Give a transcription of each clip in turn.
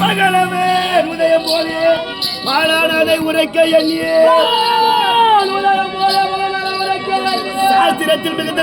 மகளமே உதயம் போலே மாலானதை உரைக்க எண்ணியே. சாஸ்திரத்தில் மிகுந்த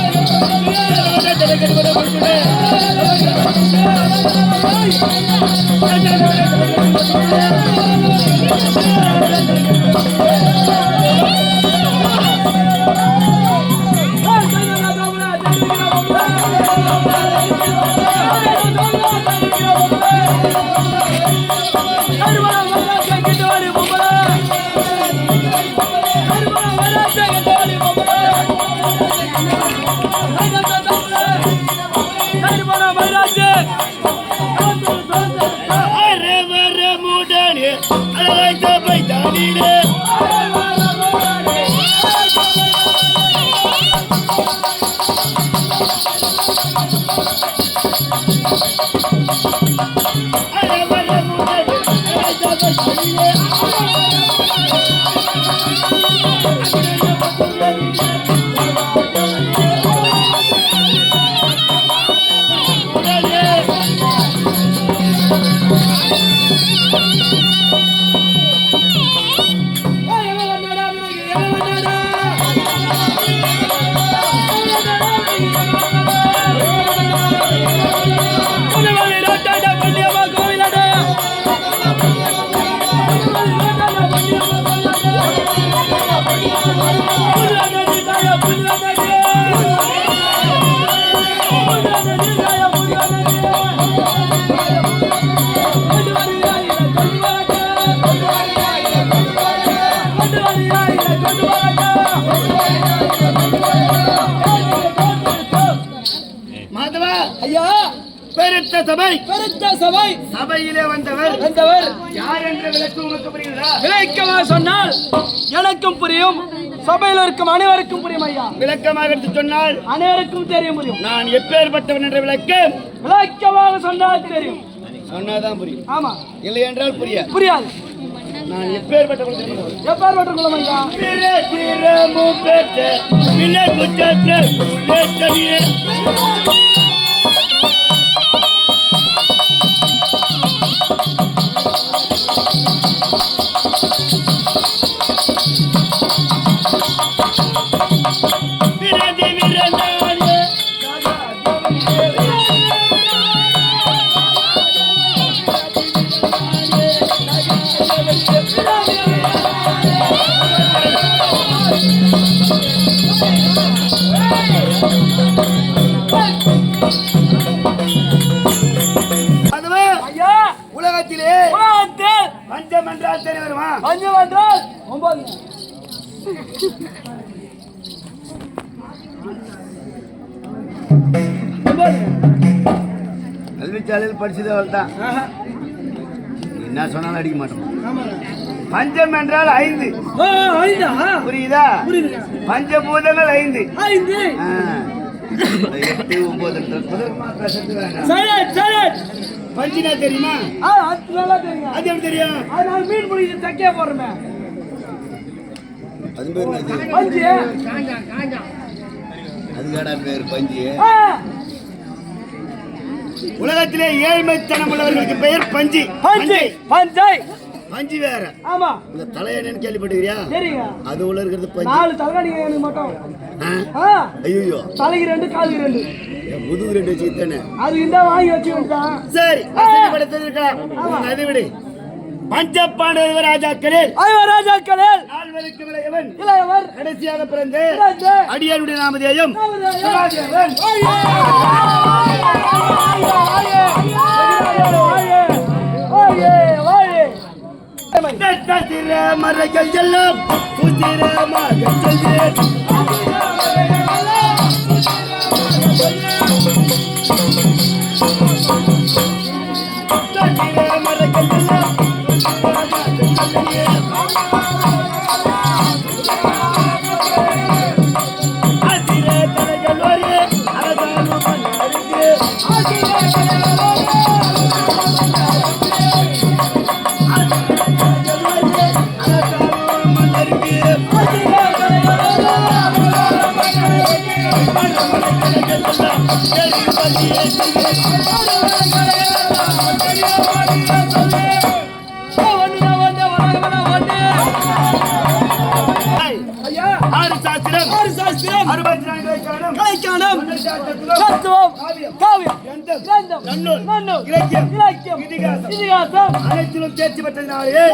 பத்தியே, சகல சபை பெருத்த சபை சபையிலே வந்தவர். வந்தவர். யார் என்ற விளக்கு உமக்கு புரியுதா விளைக்கமா சொன்னால் எனக்கும் புரியும் சபையில் இருக்கும் அனைவருக்கும் புரியும் ஐயா. விளக்கமாக எடுத்து சொன்னால் அனைவருக்கும் தெரியும் புரியும். நான் எப்பேற்பட்டவன் என்ற விளக்கு விளைக்கமாக சொன்னால் தெரியும். சொன்னாதான் புரியும். ஆமா. இல்லை என்றால் புரியாது. புரியாது. நான் தெரியுமா? எவ்வாறு பெற்றுக்கொள்ளும் ஐயா? பிற பிறமு பெற்ற விளக்குற்றற்ற படிச்சது அவள் தான். என்ன சொன்னாலும் அடிக்க மாட்டோம். பஞ்சம் என்றால் ஐந்து? புரியுதா. பஞ்சபூதங்கள் ஐந்து. எட்டு சரி. பஞ்சினா தெரியுமா? அது எப்படி தெரியும்? அதனால மீன் பிடிக்கிட்டு தைக்க போறோமே. அது பேர். அதுக்காடா பேர் பஞ்சு? உலகத்திலே ஏழ்மைத்தனம் உள்ளவர்களுக்கு பெயர் பஞ்சி. பஞ்சு. பஞ்சை. பஞ்சு வேற. ஆமா. இந்த தலையணன்னு கேள்விப்பட்டிருக்கியா? அது உள்ள இருக்கிறது பஞ்சு. நாலு தலைகாணிங்க எனக்கு மட்டும். ஐயோ தலைக்கு ரெண்டு காலுக்கு ரெண்டு. முதுகு ரெண்டு வச்சுக்கிட்டேனே. அது இந்த வாங்கி வச்சு விட்டான் சரி உன் அதை விடு. பஞ்சப்பாண்டவர் ராஜாக்களில் ராஜாக்களில் நால்வருக்கு விளையவன் இளையவர். கடைசியாக பிறந்து பிறந்து அடியாருடைய நாமதேயம். நாமதேயம். சகாதேவன். நட்சத்திர மரங்கள் எல்லாம் புத்திர மரங்கள் செல்வேன் நட்சத்திர மரங்கள் எல்லாம் புத்திர மரங்கள் செல்வேன். அசிர தலைகள் ஒரு அரசாங்கம் மன்னருக்கு. அரசாங்கம் தத்துவம், காவியம், கிரந்தம், நன்னூல், நன்னூல் இலக்கியம், இலக்கியம் இதிகாசம். இதிகாசம் அனைத்திலும் தேர்ச்சி பெற்றதினாலே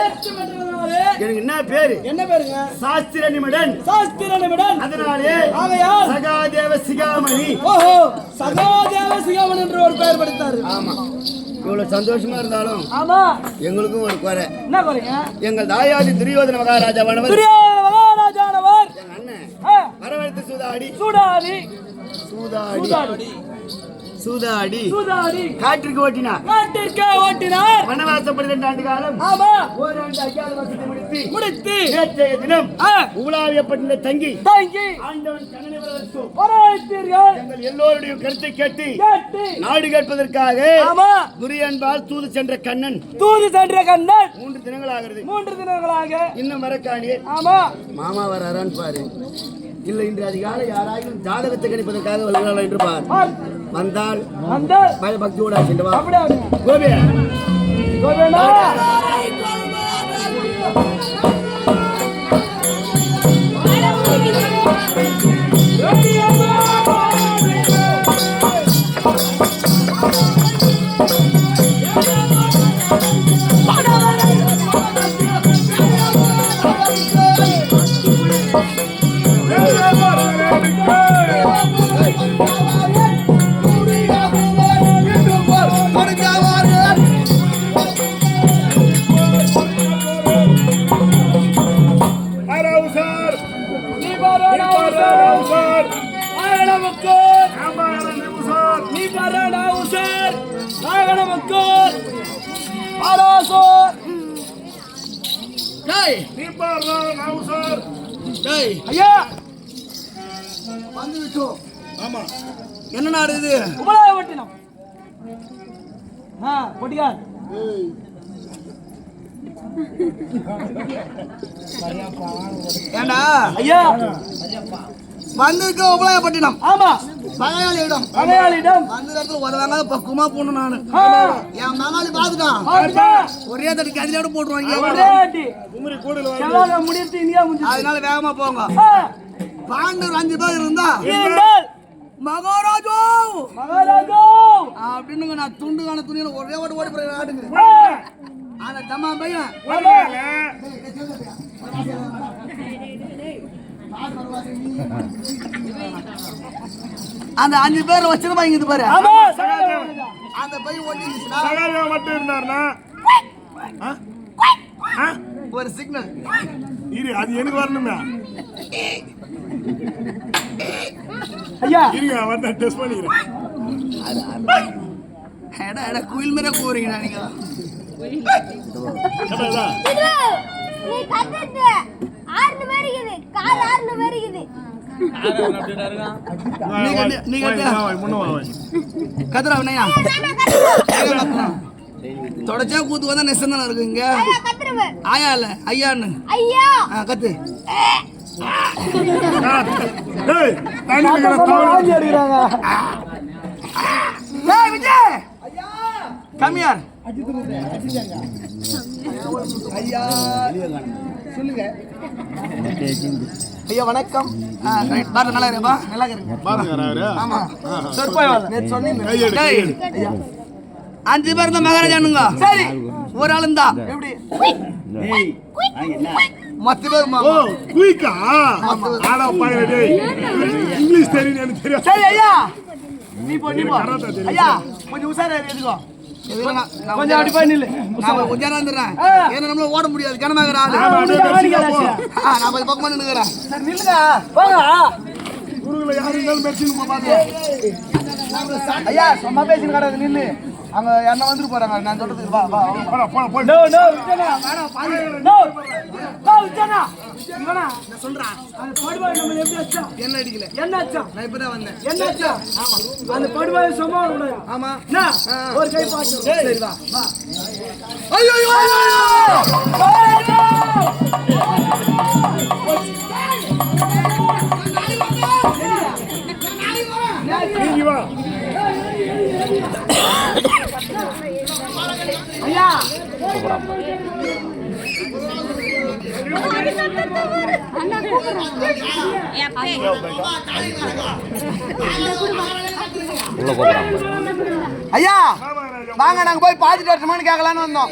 எனக்கு என்ன பேரு? என்ன பேருங்க? சாஸ்திர நிமிடன். சாஸ்திர நிமிடன். அதனாலே ஆகையால் சகாதேவ சிகாமணி. ஓஹோ சகாதேவ சிகாமன் என்று ஒரு பெயர் படுத்தாரு. ஆமா. இவ்வளவு சந்தோஷமா இருந்தாலும் ஆமா. எங்களுக்கும் ஒரு குறை. என்ன குறைங்க? எங்கள் தாயாதி துரியோதன மகாராஜாவானவர் துரியோதன மகாராஜானவர் எங்க அண்ணன். வரவழைத்து சூதாடி. சூடாதி சூதாடி. சூதாடி. சூதாடி. காற்றுக்கு ஓட்டினார் நாட்டிற்கே ஓட்டினார் வனவாசம் பன்னிரண்டு காலம் ஆமா. ஓராண்டு ஐயாவது வருஷத்தை முடித்து முடித்து. நேற்றைய தினம் உலாவியப்பட்டின தங்கி தங்கி. ஆண்டவன் கண்ணனை. வரவேற்றீர்கள் எங்கள் எல்லோருடைய கருத்தை கேட்டு கேட்டு. நாடு கேட்பதற்காக ஆமா. துரியன்பால் தூது சென்ற கண்ணன். தூது சென்ற கண்ணன். மூன்று தினங்களாகிறது. மூன்று தினங்களாக. இன்னும் வரக்காணி ஆமா. மாமா வராரான்னு பாரு. இல்லை இன்று அதிகாலை யாராயும் ஜாதகத்தை கணிப்பதற்காக வருகிறார்கள் என்று பார். ஆம், வந்தால் அந்த பயபக்தியோட சென்று வா அப்படியே அப்படியே. கோபி என்ன நாடு இது? உபலாயப்பட்டினம் ஆ பொட்டியார் ஏண்டா? ஐயா! வந்திருக்க உபலாயப்பட்டினம். ஆமா. பகையாளி இடம் மலையாளிடம் அந்த இடத்துல உதவாங்க பக்குவமா போகணும் நானு. என் மகாளி பாத்துட்டான். ஒரே தட்டுக்கு அதிலோட போட்டுருவாங்க. அதனால வேகமா போங்க. பாண்டவர் அஞ்சு பேர் இருந்தா மகாராஜோ! மகாராஜா! அப்படின்னு நான் துண்டு காண துணியில ஒரே ஓட்டு ஓடி போய் நாட்டுக்கு அந்த தம்மா பையன். அந்த அஞ்சு பேர் வச்சிருப்பாங்க இது பாரு. அந்த பையன் ஓட்டி இருந்துச்சுன்னா சகாதேவன் மட்டும் இருந்தாருன்னா? ஆ? ஆ? ஒரு சிக்னல். இரு அது எனக்கு வரணுமே. ஐயா. இருங்க வந்து டெஸ்ட் பண்ணிக்கிறேன். எடா எடா குயில் மேல கூறீங்க நீங்க. கேட்டதா? இது, நீ கத்துட்டு ஆறு பேர் இருக்குது கால் ஆறு பேர் இருக்குது வா, நீங்க வா, நீங்க வா, வா, வா, முன்ன வா, வா. கத்துறா வினையா தொடச்சா கூத்து வந்தா நெசம் தானே இருக்கு இங்க ஆயா இல்ல ஐயான்னு ஐயா கத்து கம்மியார் ஐயா சொல்லுங்க ஐயா வணக்கம் ரைட். பாரு, நல்லா இருப்பா நல்லா ஆமா. சொன்னீங்க. அஞ்சு பேர் தான் மகாராஜானுங்க சரி. ஒரு ஆளும் தான். எப்படி? மொத்த பேர் குயிக்கா? ஆடா இங்கிலீஷ் தெரியும் எனக்கு தெரியும் சரி ஐயா. நீ போ நீ போ. ஐயா கொஞ்சம் உஷாரா இரு, எதுக்கோ. கொஞ்சம் அப்படி போய் நில்லு. நான் கொஞ்ச நேரம் இருந்துடுறேன் ஏன்னா நம்மள ஓட முடியாது. கனமாகிற ஆளு. நான் கொஞ்சம் பக்கமா நின்னுக்கிறேன். சரி நில்லுங்க. வாங்க குருகுல யாரு இருந்தாலும் மெர்சின்னு பாத்து ஐயா சும்மா பேசின்னு கிடக்கு நில்லு. அங்க யாருன்னா வந்துட்டு போறாங்க. நான் சொல்றதுக்கு வா வா. போய் இவனா? நான் சொல்றேன் அந்த படுவாய் நம்ம எப்படி அச்சா என்ன அடிக்கல? என்ன அச்சா நான் இப்பதான் வந்தேன். என்ன அச்சா அந்த படுவாய் சும்மா ஆமா. என்ன? ஒரு கை பாட்டு சரி வா. வா. ஐயோ ஐயோ நீங்க வா. ஐயா. அண்ணா ஐயா வாங்க நாங்க போய் பாத்துட்டு வரட்டுமான்னு கேட்கலான்னு வந்தோம்.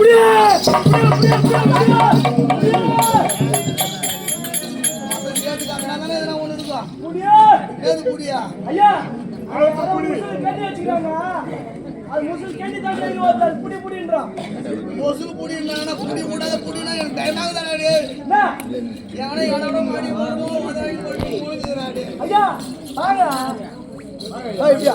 உமர் உமர் உமா உமா உமா உமா கேள்வி அதுக்கா உமா உமா உமா என்ன இந்த மாதிரி பீமானம் இருக்குது ஏய், இரு,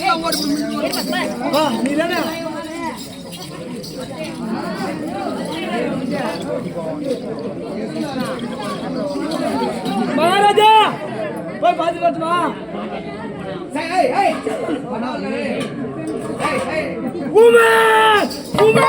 பக்கம் நீ எந்த பக்கம் உமா உமா.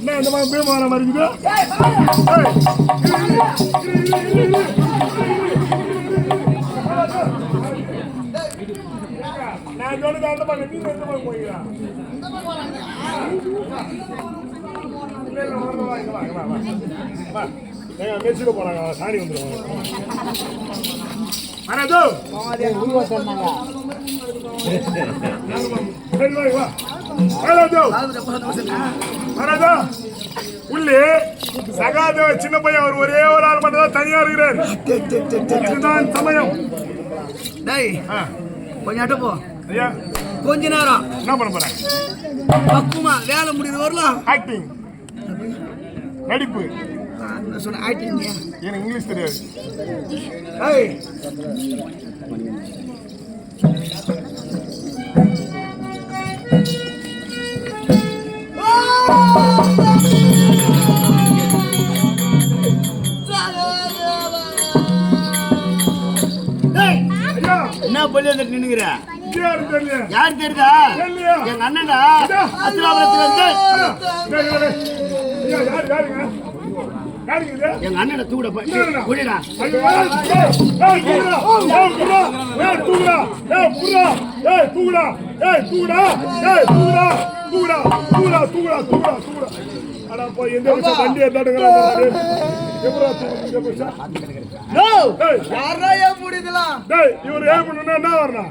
வா, இந்த மாதிரி வா, மாதிரி வா, வா. வா. ஏங்க, மெர்சிக்கு போறாங்க சாணி வந்துருவாங்க மனது சரி வா, மனது மனதா உள்ளே சகாதேவ சின்ன பையன் அவர் ஒரே ஒரு ஆள் மட்டும் தான் தனியா இருக்கிறார். இதுதான் சமயம். டேய் கொஞ்சம் அட்ட போ. ஐயா. கொஞ்ச நேரம். என்ன பண்ண போறேன் பக்குமா வேலை முடியுது வரலாம். ஆக்டிங் நடிப்பு. சொன்ன ஆக்டிங் எனக்கு என்ன பண்ணி நின்னுங்கிற யார் தெரியுதா எங்க அண்ணன்டா? அத்திராபுரத்துல இருந்து. எங்க அண்ணனை தூக்குடா, ஏய், தூக்குடா, ஏய், தூக்குடா, ஏய், தூக்குடா, தூக்குடா, தூக்குடா, தூக்குடா, தூக்குடா, தூக்குடா. அட போய் எந்த விஷயம் வண்டி இந்த விஷயம்? ஏய், யாரா ஏன் முடியுதுலாம் டேய், இவரு ஏன் பண்ணணும்னா என்ன வரணும்?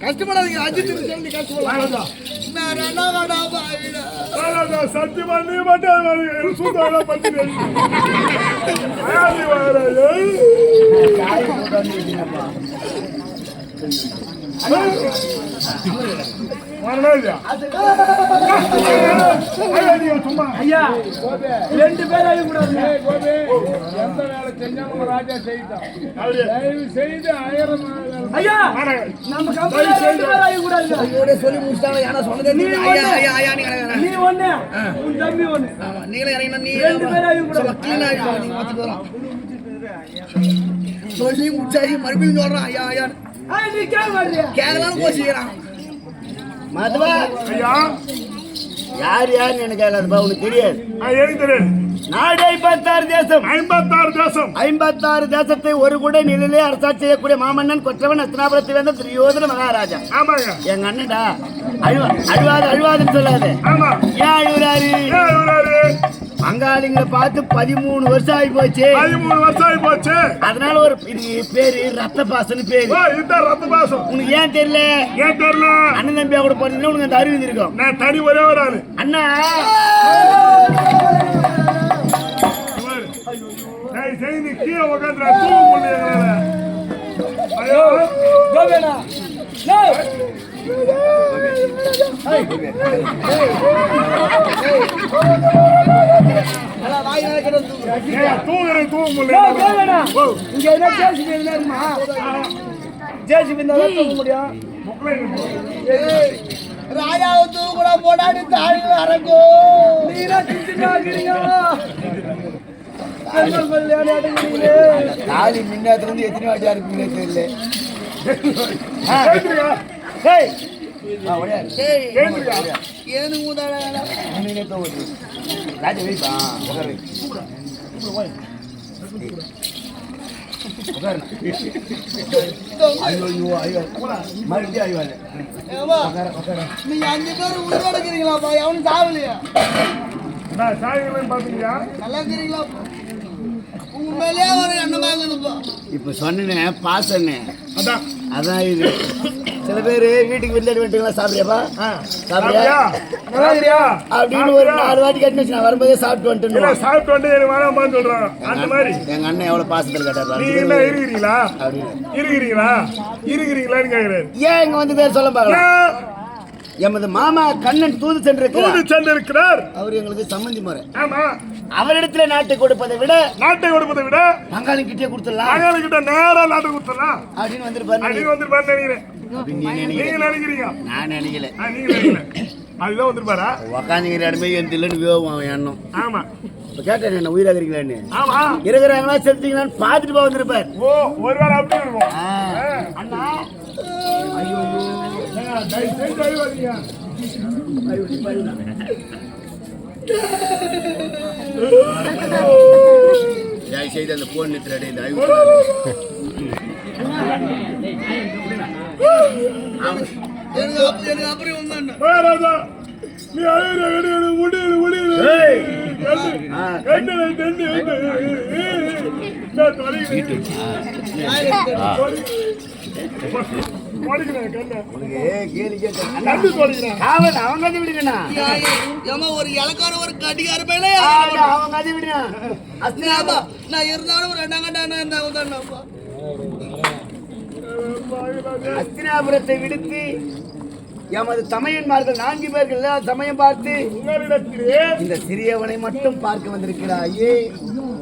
கஷ்டப்படாதீங்க அஜித் சொல்லி கஷ்டப்படாத சத்தியமா நீ மட்டும் வேணாம். எனக்கு சூத்தாடா ரெண்டு பேர் அழிய கூடாது. அப்படியே. ஐயா வாடா. நம்ம கம்பெனி ரெண்டு பேர் அழிய கூடாது. சொல்லி சொன்னதே நீ நீ ஒண்ணு. உன் தம்பி ஒண்ணு. நீங்களே இறங்கினா ரெண்டு பேர். சொல்லி முடிச்சாச்சு மறுபடியும் சொல்றான் ஐயா ஐயா கேட்கலாம் கோச்சிக்கிறான். மதுவா. ஐயா, யார் யாருன்னு எனக்கு கேட்காதுப்பா உனக்கு தெரியாது. எனக்கு தெரியாது. நாடு ஐம்பத்தாறு தேசம். ஐம்பத்தாறு தேசம். ஐம்பத்தாறு தேசத்தை ஒரு கூட நிலையிலே அரசாட்சி செய்யக்கூடிய மாமன்னன் கொற்றவன் அஸ்தினாபுரத்தை வந்த துரியோதன மகாராஜா. ஆமாங்க எங்க அண்ணன்டா அழுவா அழுவாது அழுவாதுன்னு சொல்லாது. ஆமா. பங்காளிங்களை பார்த்து பதிமூணு வருஷம் ஆகி போச்சு பதிமூணு வருஷம் ஆகி போச்சு அதனால ஒரு பேரு ரத்த பாசன்னு பேரு ஓ, இதுதான் ரத்த பாசம் உனக்கு ஏன் தெரியல ஏன் தெரியல அண்ணன் தம்பியா கூட போறீங்கன்னா உனக்கு அந்த அறிவு இருக்கும் நான் தனி ஒரே ஒரு ஆளு அண்ணா செய்து கீழே தூங்க முடியல. ஐயோ, கோவேனா தூங்குறேன், தூங்க முடியல இங்க என்ன ஜேசிபி இருக்குமா? ஜேசிபி இருந்தா தான் தூக்க முடியும். ராயாவை தூக்குடா போடாடி அரங்கும் நீரா தாலி மின்னாத்துல இருந்து எத்தனை வாட்டியா தெரியல. கேக்குறியா? ஏனு. ராஜா வைப்பா உட்கார நீங்க அஞ்சு பேர் உயிரோட இருக்கிறீங்களாப்பா? எவனும் சாவலையா நான் சாயங்களையும் பாத்தீங்களா? நல்லா இருக்கிறீங்களா இப்ப? சொன்னேன் பாசன்னு அதான். அதான் இது. சில பேர் வீட்டுக்கு விருந்தாடி வந்துட்டுங்களா சாப்பிடுறியாப்பா? சாப்பிடுறியா? அப்படின்னு ஒரு நாலு வாட்டி கட்டினு நான் வரும்போதே சாப்பிட்டு வந்துட்டு சாப்பிட்டு வந்து வேணாமான்னு சொல்றாங்க. அந்த மாதிரி. எங்க அண்ணன் எவ்வளவு பாசத்தில் கேட்டாரு நீங்க இருக்கிறீங்களா? இருக்கிறீங்களா? இருக்கிறீங்களான்னு கேக்குறாரு. ஏன் இங்க வந்து பேர் சொல்ல பார்க்கலாம் ஏன்? எமது மாமா கண்ணன் தூது சென்றிருக்கிறார். தூது சென்றிருக்கிறார். அவர் எங்களுக்கு சம்மந்தி முறை. ஆமா. அவரிடத்துல நாட்டை கொடுப்பதை விட நாட்டை கொடுப்பதை விட பங்காளி கிட்டே கொடுத்துடலாம். மகளுக்கிட்ட நேரா நாட்டை கொடுத்துடலாம். அப்படின்னு வந்திருப்பாரு அப்படின்னு வந்திருப்பாரு நினைக்கிறேன். நீங்க நினைக்கிறீங்க. நான் நினைக்கல. அதுதான் வந்திருப்பாரா? உக்காந்துங்கிற இடமே எந்த இல்லைன்னு அவன் எண்ணம். ஆமா. இப்போ கேட்டேன் என்ன உயிராக இருக்கிறீங்களான்னு ஆமா. இருக்கிறாங்களா செத்துங்களான்னு பார்த்துட்டு போக வந்திருப்பார். ஓ ஒருவேளை அப்படி இருக்கும் ஆ. ஆ. அண்ணா. ஏங்க, தயவு செஞ்சு அழுவாதீங்க. தயவு செய்து அந்த போன் நிறுத்துறடே இந்த அறிவு நீ அழுகுற, அழுகுற, முடியுது, முடியுது. அஸ்தினாபுரத்தை விடுத்து எமது தமையன்மார்கள் நான்கு பேர்கள் சமயம் பார்த்து இந்த சிறியவனை மட்டும் பார்க்க வந்திருக்கிறாயே.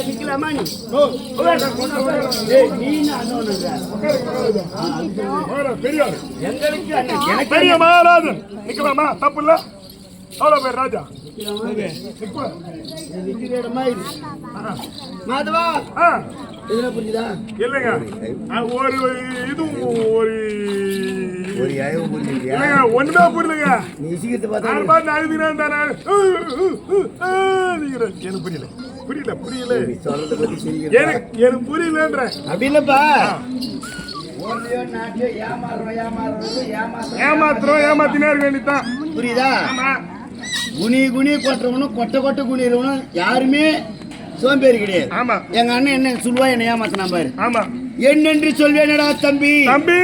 நிக்கலாமா நீ ஏய், நீ அண்ணனுங்க பெரியார் எங்களுக்கு அண்ணன் எனக்கு பெரிய மகாராஜன் நிக்கலாமா தப்பு இல்ல அவ்வளவு பேர் ராஜா இது மாதவா இல்லைங்க ஒரு இதுவும் ஒரு ஒரு புரியுது இல்லைங்க ஒண்ணுமே புரியலைங்க நீ சீக்கிரத்தை நான் பாட்டு எனக்கு புரியல புரியல புரியல. சொல்றத பத்தி எனக்கு எனக்கு புரியலன்ற. அப்படி இல்லப்பா. ஏமாத்துறோம் ஏமாத்தினே இருக்க வேண்டியதுதான். புரியுதா? ஆமா. குனி குனி கொட்டுறவனும் கொட்டை கொட்டை குனிறவனும் யாருமே சோம்பேறி கிடையாது. ஆமா. எங்க அண்ணன் என்ன சொல்லுவா என்ன ஏமாத்தினா பாரு. ஆமா. என்னென்று சொல்வேனடா தம்பி? தம்பி.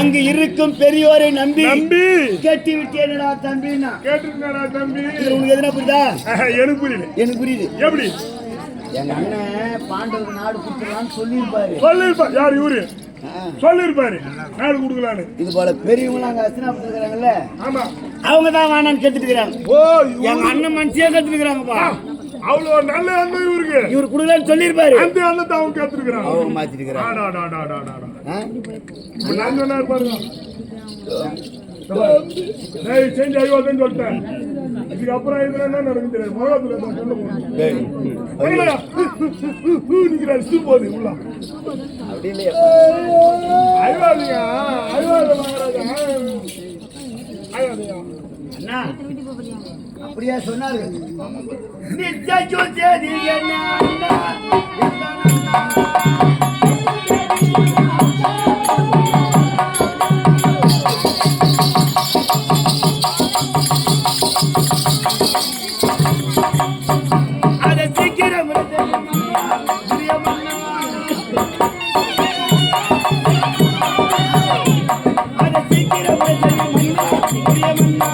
அங்கு இருக்கும் பெரியோரை நம்பி. தம்பி கட்டி விட்டேனடா தம்பின்னா. கேட்டுருக்கா தம்பி. உனக்கு எதுனா புரியுதா? எனக்கு புரியல. எனக்கு புரியுது. எப்படி? எங்க அண்ணன் பாண்டவர் நாடு கொடுத்துருவான்னு சொல்லியிருப்பாரு. சொல்லிருப்பா யார் இவரு? ஆ, சொல்லிருப்பாரு நாடு கொடுக்கலான்னு இது போல பெரியவங்க அங்க அஸ்தினாபுரத்துல இருக்கிறாங்கல்ல? ஆமா. அவங்க தான் வேணான்னு கேட்டுட்டு இருக்கிறாங்க. ஓ எங்க அண்ணன் மனுஷியே கத்துட்டு இருக்கிறாங்கப்பா. அவ்வளவு நல்ல எண்ணம் இவருக்கு. இவர் குடுக்கலன்னு சொல்லியிருப்பாரு. அந்த அவங்க கேத்துருக்கான் அவங்க ஆ? நான் சொன்னா பாருங்க. சேஞ்ச் ஆகிவாதுன்னு சொல்லிட்டேன். இதுக்கு அப்புறம் இதுல என்ன நடக்கும் தெரியாது முகத்துல தான் சொல்ல போறேன்? நிக்கிறாரு. சூ உள்ள. அழுவாதீங்க அழுவாத அண்ணா அப்படியா சொன்னாரு. நித்திய ஜோதியதி என்ன அண்ணா, அதை சீக்கிரம் தெரியுமா? தெரியுமண்ணா? அதை சீக்கிரம் தெரியுமண்ணா? தெரியுமண்ணா?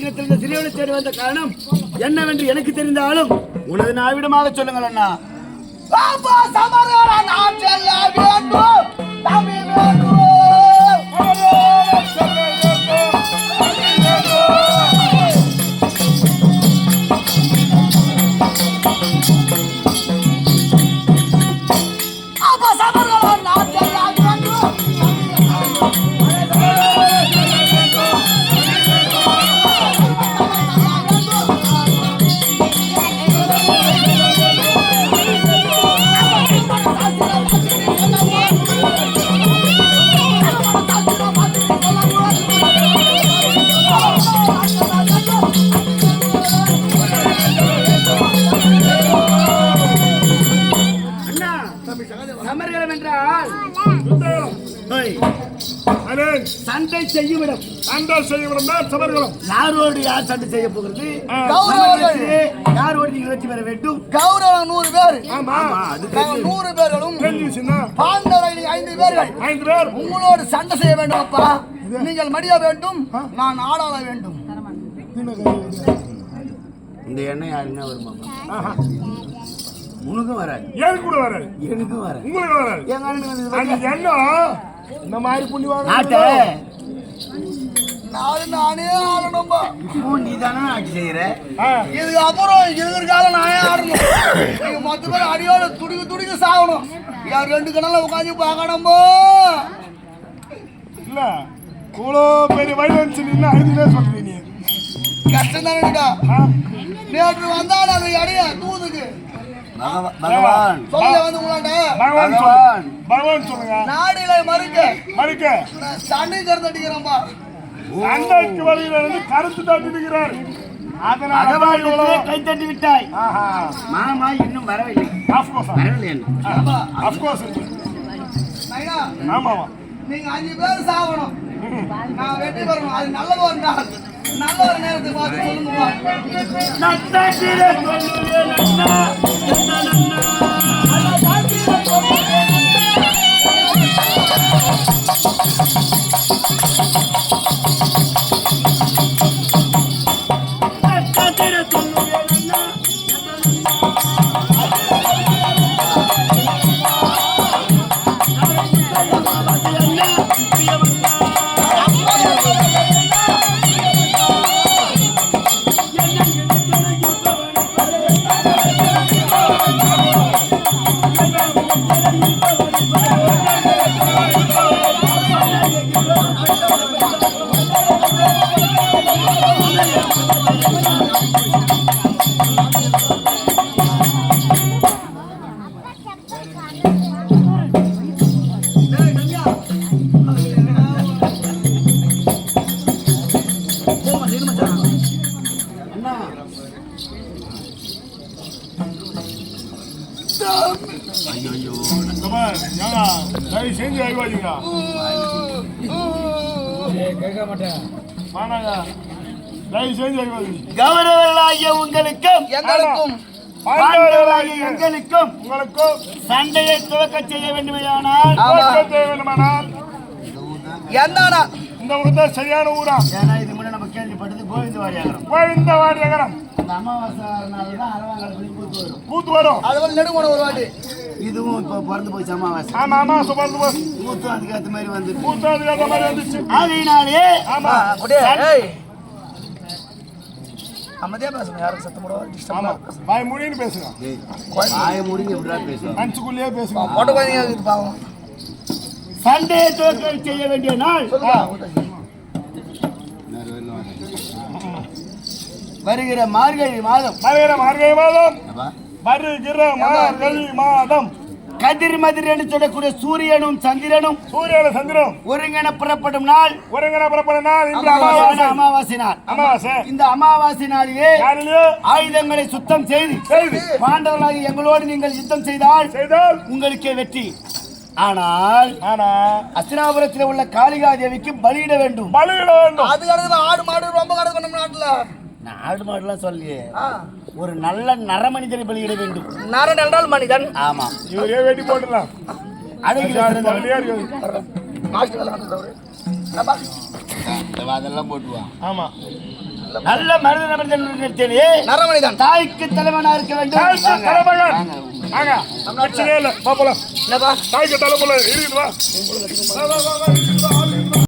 உலாவியப்பட்டினத்தில் இந்த சிறியவனை தேடி வந்த காரணம் என்னவென்று எனக்கு தெரிந்தாலும் உனது நாவிடமாக சொல்லுங்கள் அண்ணா. பாப்பா சமரர நான் செல்ல வேண்டும் தம்பி வேண்டும் சண்டை செய்யும் இடம் அந்த செய்யப்படும் தான் சமர்களும் யாரோடு யார் சண்டை செய்ய போகிறது? யாரோடு நீங்கள் வெற்றி பெற வேண்டும்? கௌரவம் நூறு பேர். ஆமா. நூறு பேர்களும் பாண்டவர்கள் ஐந்து பேர்கள். ஐந்து பேர். உங்களோடு சண்டை செய்ய வேண்டும் அப்பா. நீங்கள் மடிய வேண்டும் நான் ஆளாள வேண்டும். இந்த எண்ணெய் யாருன்னா வருமாமா. உனக்கும் வராது. எனக்கு கூட வராது. எனக்கும் வராது. உங்களுக்கு வராது. எங்க அந்த எண்ணம் இந்த மாதிரி புள்ளி வாங்க நாலு நானே ஆடணும்பா. நீ தானே ஆட்சி செய்யற? ஆ, இதுக்கு அப்புறம் எதிர்காலம் நானே ஆடணும். நீங்க மொத்த பேர் அடியோட துடிக்க துடிக்க சாகணும். யார் ரெண்டு கணல உட்காந்து பார்க்கணும்போ? இல்ல இவ்வளோ பெரிய வயலன்ஸ் நின்று அழுதுனே சொல்றீங்க. நீ கஷ்டம் தானேடா நேற்று வந்தாலும் அந்த இடைய தூதுக்கு. பகவான் சொல்ல வந்து உங்களாண்ட. பகவான் பகவான். சொல்லு பகவான் சொல்லுங்க. நாடில மறுக்க. மறுக்க. சண்டை கருத்து அடிக்கிறேன்பா அண்டைக்கு வழியில இருந்து கருத்து தட்டிடுகிறார். அதனால தான் பகவான் இவ்வளோ கை தட்டி விட்டாய் ஆஹா. மாமா இன்னும் வரவில்லை. வரவில்லை ஆமாமா நீங்க அஞ்சு பேர் சாகணும். நான் வெற்றி பெறணும் அது நல்லது ஒரு நாள் நல்ல ஒரு நேரத்தை பார்த்து சொல்லுங்கப்பா அறிவாதீங்க வேணாங்க தயவு செஞ்சு கௌரவர்களாகிய உங்களுக்கும் எங்களுக்கும். பாண்டவர்களாகிய எங்களுக்கும் உங்களுக்கும் சண்டையை துவக்க செய்ய வேண்டுமையானால் இந்த ஊர் தான் சரியான ஊரா. கேள்விப்பட்டது கோவிந்தவாடியாகிறோம் கோவிந்தவாடி நகரம் அந்த அமாவாசை நாள் தான் அரவாங்கல் பண்ணி கூத்து வரும். கூத்து வரும். அது வந்து நெடுங்கோணம் ஒரு வாட்டி. இதுவும் இப்போ பிறந்து போச்சு அமாவாசை. ஆமா ஆமா சுமந்து போ கூத்தும் அதுக்கேற்ற மாதிரி வந்து கூத்து அதுக்கு அந்த மாதிரி வந்துச்சு. ஆகையினாலே ஆமா. அமைதியா பேசணும் யாரும் சத்தம் போட ஆமா. பாய் முடின்னு பேசுங்க. ஆய முடிங்க எப்படிடா பேசுவோம் அஞ்சுக்குள்ளேயே பேசுங்க. போட்ட குழந்தைங்க பாவம். சண்டையை செய்ய வேண்டிய நாள். வருகிற மார்கழி மாதம். வருகிற மார்கழி மாதம். வருகிற மார்கழி மாதம். கதிர் மதிர் என்று சொல்லக்கூடிய சூரியனும் சந்திரனும் சூரியன சந்திரம் ஒருங்கென புறப்படும் நாள். ஒருங்கன புறப்பட நாள் இன்று அமாவாசை நாள். அமாவாசை. இந்த அமாவாசை நாளிலே ஆயுதங்களை சுத்தம் செய்து செய்து. பாண்டவர்களாகி எங்களோடு நீங்கள் யுத்தம் செய்தால் செய்தால் உங்களுக்கே வெற்றி. ஆனால் ஆனா அஸ்தினாபுரத்தில் உள்ள காளிகா தேவிக்கு பலியிட வேண்டும். பலியிட வேண்டும். அது கிடக்குது ஆடு மாடு ரொம்ப கிடக்கு நம்ம நாட்டுல நான் ஆடு மாடுலாம் சொல்லியே. ஆ. ஒரு நல்ல நரமனிதரை பலியிட வேண்டும். நரன் என்றால் மனிதன். ஆமா. இவரே வெட்டி போட்டுலாம்? அதெல்லாம் போட்டுவான் ஆமா. நல்ல மனித நபர்தே நரமனிதன் தாய்க்கு தலைவனா இருக்க வேண்டும். தாய்க்கு வாங்க. பிரச்சனையே இல்லை. பாப்பலாம் தாய்க்கு தலைமுறை இருக்குது